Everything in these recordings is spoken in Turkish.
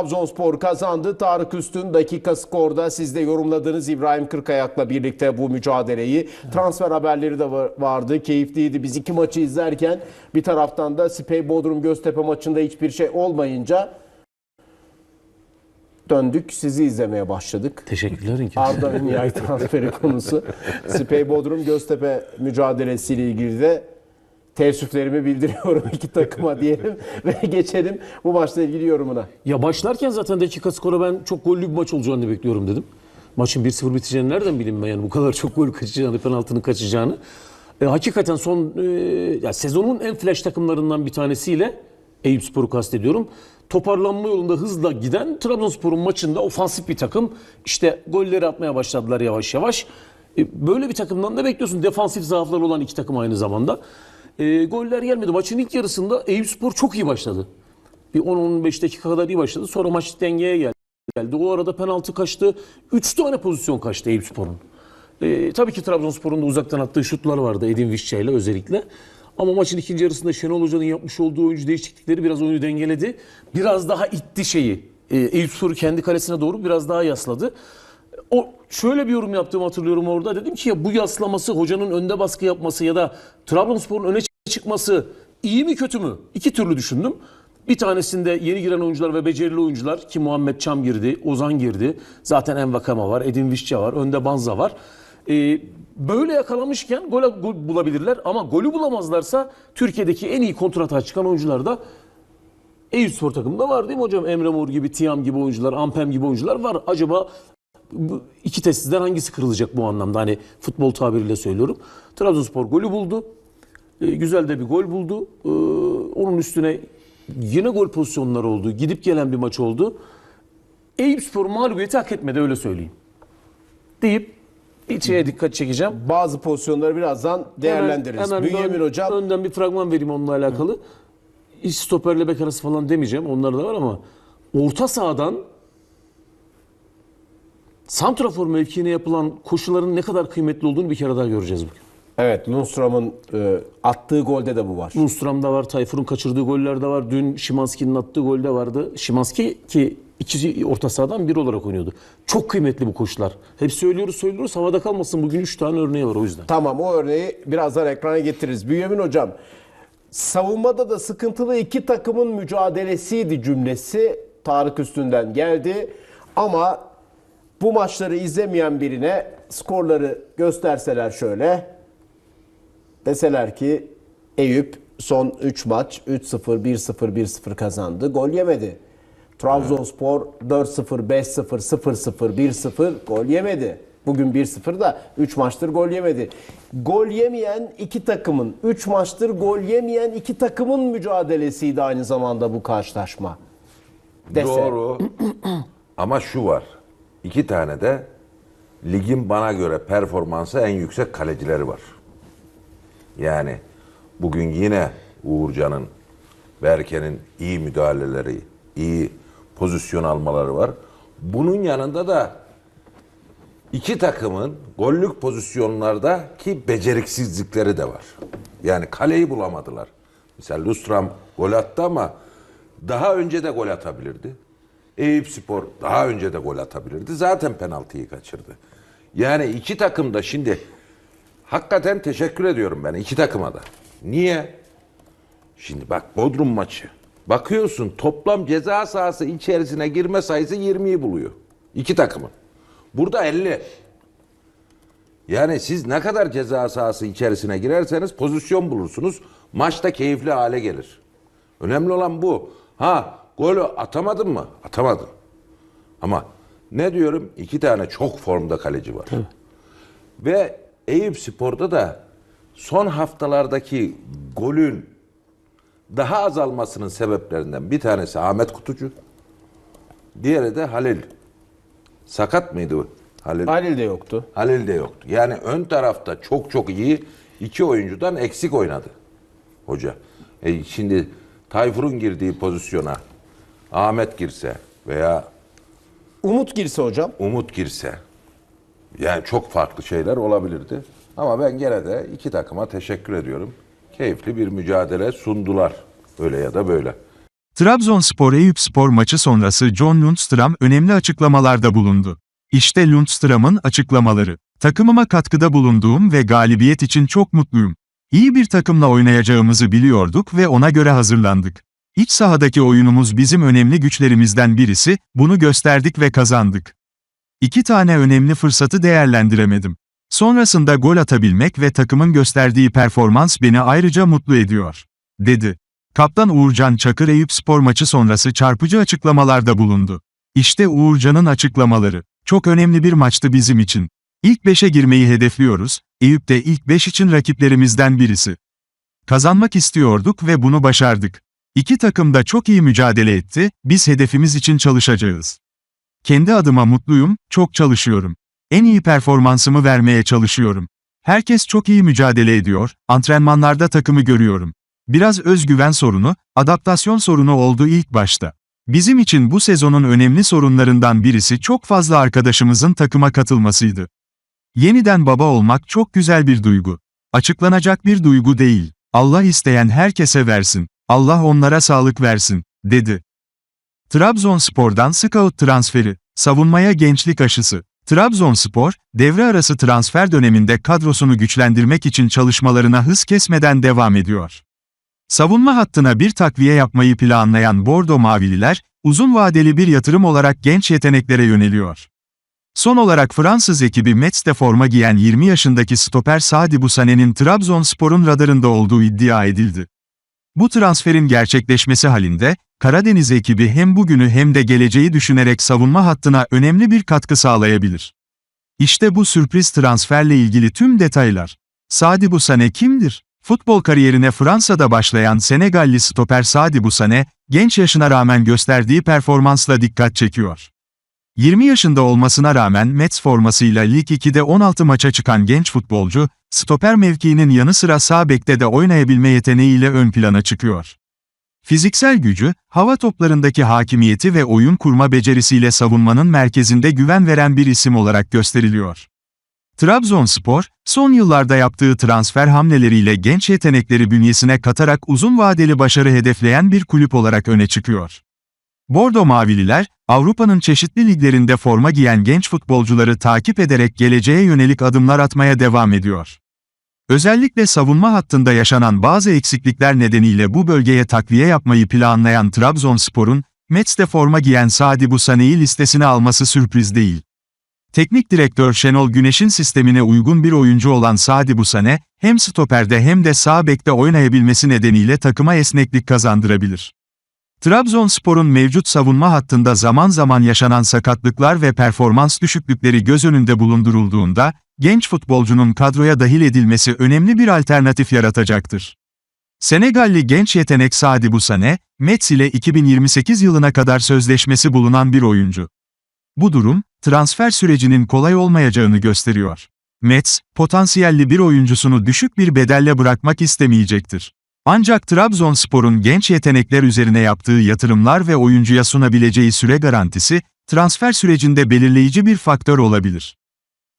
Trabzonspor kazandı. Tarık Üstün dakika skorda siz de yorumladınız İbrahim Kırkayak'la birlikte bu mücadeleyi. Transfer haberleri de var- vardı. Keyifliydi. Biz iki maçı izlerken bir taraftan da Spey Bodrum Göztepe maçında hiçbir şey olmayınca döndük. Sizi izlemeye başladık. Teşekkürler İlker. Arda Ünyay transferi konusu. Spey Bodrum Göztepe mücadelesiyle ilgili de teessüflerimi bildiriyorum iki takıma diyelim ve geçelim bu maçla ilgili yorumuna. Ya başlarken zaten dakika skoru ben çok gollü bir maç olacağını bekliyorum dedim. Maçın 1-0 biteceğini nereden bileyim ben yani bu kadar çok gol kaçacağını, penaltının kaçacağını. E, hakikaten son e, ya sezonun en flash takımlarından bir tanesiyle Eyüpspor'u kastediyorum. Toparlanma yolunda hızla giden Trabzonspor'un maçında ofansif bir takım. İşte golleri atmaya başladılar yavaş yavaş. E, böyle bir takımdan da bekliyorsun. Defansif zaafları olan iki takım aynı zamanda. E, goller gelmedi. Maçın ilk yarısında Eyüpspor çok iyi başladı. Bir 10-15 dakika kadar iyi başladı. Sonra maç dengeye geldi. O arada penaltı kaçtı. 3 tane pozisyon kaçtı Eyüpspor'un. Ee, tabii ki Trabzonspor'un da uzaktan attığı şutlar vardı Edin Visca ile özellikle. Ama maçın ikinci yarısında Şenol Hoca'nın yapmış olduğu oyuncu değişiklikleri biraz oyunu dengeledi. Biraz daha itti şeyi. Ee, Eyüpspor'u kendi kalesine doğru biraz daha yasladı. O şöyle bir yorum yaptığımı hatırlıyorum orada. Dedim ki ya bu yaslaması, hocanın önde baskı yapması ya da Trabzonspor'un öne çıkması iyi mi kötü mü? İki türlü düşündüm. Bir tanesinde yeni giren oyuncular ve becerili oyuncular ki Muhammed Çam girdi, Ozan girdi. Zaten Envakama var, Edin Visca var, önde Banza var. Ee, böyle yakalamışken gol, bulabilirler ama golü bulamazlarsa Türkiye'deki en iyi kontrata çıkan oyuncular da Eyüpspor takımında var değil mi hocam? Emre Mor gibi, Tiam gibi oyuncular, Ampem gibi oyuncular var. Acaba bu iki tesisten hangisi kırılacak bu anlamda? Hani futbol tabiriyle söylüyorum. Trabzonspor golü buldu. Ee, güzel de bir gol buldu. Ee, onun üstüne yine gol pozisyonları oldu. Gidip gelen bir maç oldu. Eyüpspor mağlubiyeti hak etmedi öyle söyleyeyim. Deyip bir şeye dikkat çekeceğim. Bazı pozisyonları birazdan değerlendiririz. Hemen- hemen Bünyamin Hocam Önden bir fragman vereyim onunla alakalı. Hiç stoperle bek arası falan demeyeceğim. Onlar da var ama orta sahadan santrafor mevkiine yapılan koşuların ne kadar kıymetli olduğunu bir kere daha göreceğiz bugün. evet Lundström'ün e, attığı golde de bu var. Lundström'da var, Tayfur'un kaçırdığı goller de var. Dün Şimanski'nin attığı gol de vardı. Şimanski ki ikisi orta sahadan bir olarak oynuyordu. Çok kıymetli bu koşular. Hep söylüyoruz söylüyoruz havada kalmasın. Bugün 3 tane örneği var o yüzden. Tamam o örneği birazdan ekrana getiririz. Bünyamin Hocam savunmada da sıkıntılı iki takımın mücadelesiydi cümlesi Tarık Üstünden geldi. Ama bu maçları izlemeyen birine skorları gösterseler şöyle deseler ki Eyüp son 3 maç 3-0, 1-0, 1-0 kazandı. Gol yemedi. Trabzonspor 4-0, 5-0, 0-0, 1-0 gol yemedi. Bugün 1-0 da 3 maçtır gol yemedi. Gol yemeyen iki takımın, 3 maçtır gol yemeyen iki takımın mücadelesiydi aynı zamanda bu karşılaşma. Dese. Doğru. Ama şu var. İki tane de ligin bana göre performansı en yüksek kalecileri var. Yani bugün yine Uğurcan'ın, Berke'nin iyi müdahaleleri, iyi pozisyon almaları var. Bunun yanında da iki takımın gollük pozisyonlarda ki beceriksizlikleri de var. Yani kaleyi bulamadılar. Mesela Lustram gol attı ama daha önce de gol atabilirdi. Eyüp Spor daha önce de gol atabilirdi. Zaten penaltıyı kaçırdı. Yani iki takım da şimdi hakikaten teşekkür ediyorum ben iki takıma da. Niye? Şimdi bak Bodrum maçı. Bakıyorsun toplam ceza sahası içerisine girme sayısı 20'yi buluyor. İki takımın. Burada 50. Yani siz ne kadar ceza sahası içerisine girerseniz pozisyon bulursunuz. Maçta keyifli hale gelir. Önemli olan bu. Ha golü atamadın mı? Atamadın. Ama ne diyorum? İki tane çok formda kaleci var. Ve Eyüp Spor'da da son haftalardaki golün daha azalmasının sebeplerinden bir tanesi Ahmet Kutucu. Diğeri de Halil. Sakat mıydı o Halil? Halil de yoktu. Halil de yoktu. Yani ön tarafta çok çok iyi iki oyuncudan eksik oynadı hoca. E şimdi Tayfur'un girdiği pozisyona Ahmet girse veya Umut girse hocam. Umut girse yani çok farklı şeyler olabilirdi. Ama ben gene de iki takıma teşekkür ediyorum. Keyifli bir mücadele sundular. Öyle ya da böyle. Trabzonspor Eyüpspor maçı sonrası John Lundstram önemli açıklamalarda bulundu. İşte Lundstram'ın açıklamaları. Takımıma katkıda bulunduğum ve galibiyet için çok mutluyum. İyi bir takımla oynayacağımızı biliyorduk ve ona göre hazırlandık. İç sahadaki oyunumuz bizim önemli güçlerimizden birisi, bunu gösterdik ve kazandık. İki tane önemli fırsatı değerlendiremedim. Sonrasında gol atabilmek ve takımın gösterdiği performans beni ayrıca mutlu ediyor, dedi. Kaptan Uğurcan Çakır Eyüp spor maçı sonrası çarpıcı açıklamalarda bulundu. İşte Uğurcan'ın açıklamaları. Çok önemli bir maçtı bizim için. İlk 5'e girmeyi hedefliyoruz, Eyüp de ilk 5 için rakiplerimizden birisi. Kazanmak istiyorduk ve bunu başardık. İki takım da çok iyi mücadele etti, biz hedefimiz için çalışacağız. Kendi adıma mutluyum, çok çalışıyorum. En iyi performansımı vermeye çalışıyorum. Herkes çok iyi mücadele ediyor, antrenmanlarda takımı görüyorum. Biraz özgüven sorunu, adaptasyon sorunu oldu ilk başta. Bizim için bu sezonun önemli sorunlarından birisi çok fazla arkadaşımızın takıma katılmasıydı. Yeniden baba olmak çok güzel bir duygu. Açıklanacak bir duygu değil. Allah isteyen herkese versin. Allah onlara sağlık versin, dedi. Trabzonspor'dan scout transferi, savunmaya gençlik aşısı. Trabzonspor, devre arası transfer döneminde kadrosunu güçlendirmek için çalışmalarına hız kesmeden devam ediyor. Savunma hattına bir takviye yapmayı planlayan Bordo Mavililer, uzun vadeli bir yatırım olarak genç yeteneklere yöneliyor. Son olarak Fransız ekibi Metz'te forma giyen 20 yaşındaki stoper Sadi Busane'nin Trabzonspor'un radarında olduğu iddia edildi. Bu transferin gerçekleşmesi halinde, Karadeniz ekibi hem bugünü hem de geleceği düşünerek savunma hattına önemli bir katkı sağlayabilir. İşte bu sürpriz transferle ilgili tüm detaylar. Sadi Busane kimdir? Futbol kariyerine Fransa'da başlayan Senegalli stoper Sadi Busane, genç yaşına rağmen gösterdiği performansla dikkat çekiyor. 20 yaşında olmasına rağmen Metz formasıyla Lig 2'de 16 maça çıkan genç futbolcu, stoper mevkiinin yanı sıra sağ bekte de oynayabilme yeteneğiyle ön plana çıkıyor. Fiziksel gücü, hava toplarındaki hakimiyeti ve oyun kurma becerisiyle savunmanın merkezinde güven veren bir isim olarak gösteriliyor. Trabzonspor, son yıllarda yaptığı transfer hamleleriyle genç yetenekleri bünyesine katarak uzun vadeli başarı hedefleyen bir kulüp olarak öne çıkıyor. Bordo Mavililer, Avrupa'nın çeşitli liglerinde forma giyen genç futbolcuları takip ederek geleceğe yönelik adımlar atmaya devam ediyor. Özellikle savunma hattında yaşanan bazı eksiklikler nedeniyle bu bölgeye takviye yapmayı planlayan Trabzonspor'un, Metz'te forma giyen Sadi Busane'yi listesine alması sürpriz değil. Teknik direktör Şenol Güneş'in sistemine uygun bir oyuncu olan Sadi Busane, hem stoperde hem de sağ bekte oynayabilmesi nedeniyle takıma esneklik kazandırabilir. Trabzonspor'un mevcut savunma hattında zaman zaman yaşanan sakatlıklar ve performans düşüklükleri göz önünde bulundurulduğunda, genç futbolcunun kadroya dahil edilmesi önemli bir alternatif yaratacaktır. Senegalli genç yetenek Sadi Busane, Metz ile 2028 yılına kadar sözleşmesi bulunan bir oyuncu. Bu durum, transfer sürecinin kolay olmayacağını gösteriyor. Metz, potansiyelli bir oyuncusunu düşük bir bedelle bırakmak istemeyecektir. Ancak Trabzonspor'un genç yetenekler üzerine yaptığı yatırımlar ve oyuncuya sunabileceği süre garantisi, transfer sürecinde belirleyici bir faktör olabilir.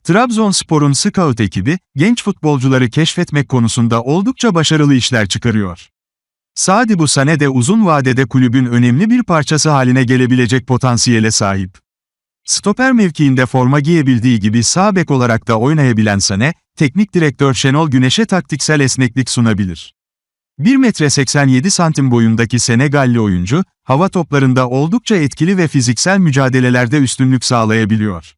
Trabzonspor'un scout ekibi, genç futbolcuları keşfetmek konusunda oldukça başarılı işler çıkarıyor. Sadi Busane de uzun vadede kulübün önemli bir parçası haline gelebilecek potansiyele sahip. Stoper mevkiinde forma giyebildiği gibi sağ bek olarak da oynayabilen Sane, teknik direktör Şenol Güneş'e taktiksel esneklik sunabilir. 1 metre 87 santim boyundaki Senegalli oyuncu, hava toplarında oldukça etkili ve fiziksel mücadelelerde üstünlük sağlayabiliyor.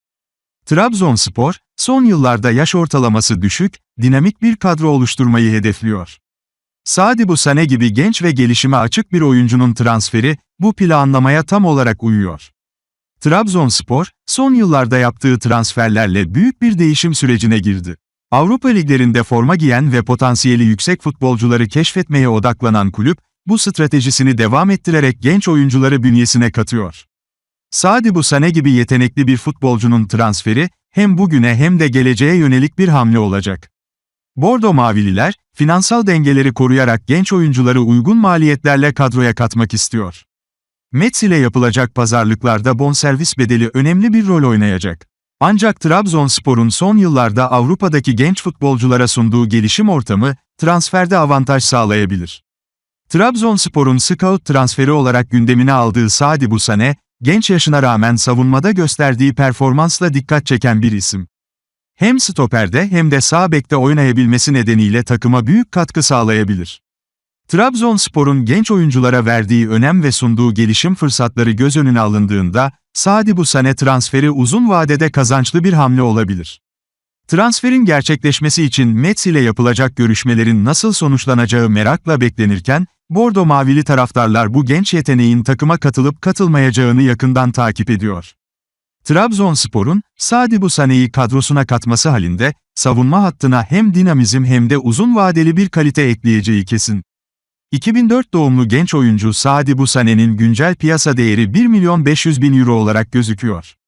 Trabzonspor, son yıllarda yaş ortalaması düşük, dinamik bir kadro oluşturmayı hedefliyor. Sadi Busane gibi genç ve gelişime açık bir oyuncunun transferi, bu planlamaya tam olarak uyuyor. Trabzonspor, son yıllarda yaptığı transferlerle büyük bir değişim sürecine girdi. Avrupa liglerinde forma giyen ve potansiyeli yüksek futbolcuları keşfetmeye odaklanan kulüp, bu stratejisini devam ettirerek genç oyuncuları bünyesine katıyor. Sadi Busane gibi yetenekli bir futbolcunun transferi, hem bugüne hem de geleceğe yönelik bir hamle olacak. Bordo Mavililer, finansal dengeleri koruyarak genç oyuncuları uygun maliyetlerle kadroya katmak istiyor. Metz ile yapılacak pazarlıklarda bonservis bedeli önemli bir rol oynayacak. Ancak Trabzonspor'un son yıllarda Avrupa'daki genç futbolculara sunduğu gelişim ortamı, transferde avantaj sağlayabilir. Trabzonspor'un scout transferi olarak gündemine aldığı Sadi Busane, genç yaşına rağmen savunmada gösterdiği performansla dikkat çeken bir isim. Hem stoperde hem de sağ bekte oynayabilmesi nedeniyle takıma büyük katkı sağlayabilir. Trabzonspor'un genç oyunculara verdiği önem ve sunduğu gelişim fırsatları göz önüne alındığında, Sadi Busane transferi uzun vadede kazançlı bir hamle olabilir. Transferin gerçekleşmesi için Mets ile yapılacak görüşmelerin nasıl sonuçlanacağı merakla beklenirken, Bordo Mavili taraftarlar bu genç yeteneğin takıma katılıp katılmayacağını yakından takip ediyor. Trabzonspor'un, Sadi Busane'yi kadrosuna katması halinde, savunma hattına hem dinamizm hem de uzun vadeli bir kalite ekleyeceği kesin. 2004 doğumlu genç oyuncu Sadi Busane'nin güncel piyasa değeri 1 milyon 500 bin euro olarak gözüküyor.